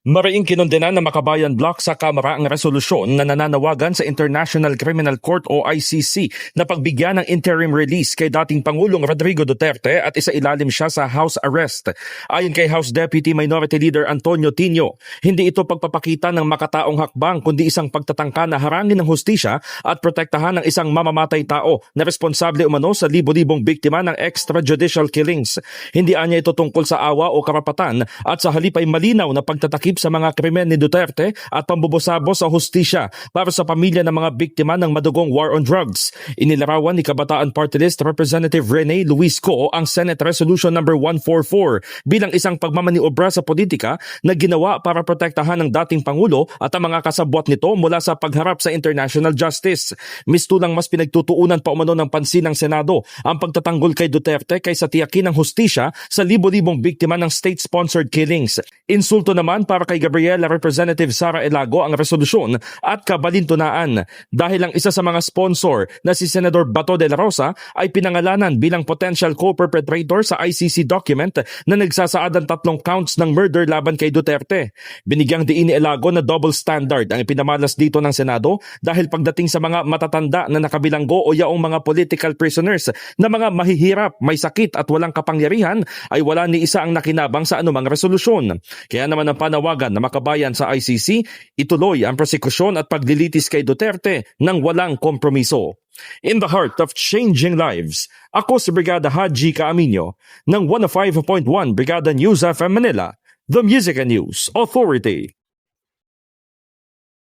Mariing kinondenan ng Makabayan Block sa Kamara ang resolusyon na nananawagan sa International Criminal Court o ICC na pagbigyan ng interim release kay dating Pangulong Rodrigo Duterte at isa ilalim siya sa house arrest. Ayon kay House Deputy Minority Leader Antonio Tino, hindi ito pagpapakita ng makataong hakbang kundi isang pagtatangka na harangin ng hustisya at protektahan ng isang mamamatay tao na responsable umano sa libo-libong biktima ng extrajudicial killings. Hindi anya ito tungkol sa awa o karapatan at sa halip ay malinaw na pagtatakip sa mga krimen ni Duterte at pambubosabo sa hustisya para sa pamilya ng mga biktima ng madugong war on drugs. Inilarawan ni Kabataan Party List Representative Rene Luis Co ang Senate Resolution number 144 bilang isang pagmamaniobra sa politika na ginawa para protektahan ng dating Pangulo at ang mga kasabwat nito mula sa pagharap sa international justice. Mistulang mas pinagtutuunan pa umano ng pansin ng Senado ang pagtatanggol kay Duterte kaysa tiyakin ng hustisya sa libo-libong biktima ng state-sponsored killings. Insulto naman para kay Gabriela Representative Sara Elago ang resolusyon at kabalintunaan dahil ang isa sa mga sponsor na si Senador Bato de la Rosa ay pinangalanan bilang potential co-perpetrator sa ICC document na nagsasaad ng tatlong counts ng murder laban kay Duterte. Binigyang diin ni Elago na double standard ang ipinamalas dito ng Senado dahil pagdating sa mga matatanda na nakabilanggo o yaong mga political prisoners na mga mahihirap, may sakit at walang kapangyarihan ay wala ni isa ang nakinabang sa anumang resolusyon. Kaya naman ang panawagan na makabayan sa ICC, ituloy ang prosekusyon at paglilitis kay Duterte ng walang kompromiso. In the heart of changing lives, ako si Brigada Haji Kaaminyo ng 105.1 Brigada News FM Manila, the Music and News Authority.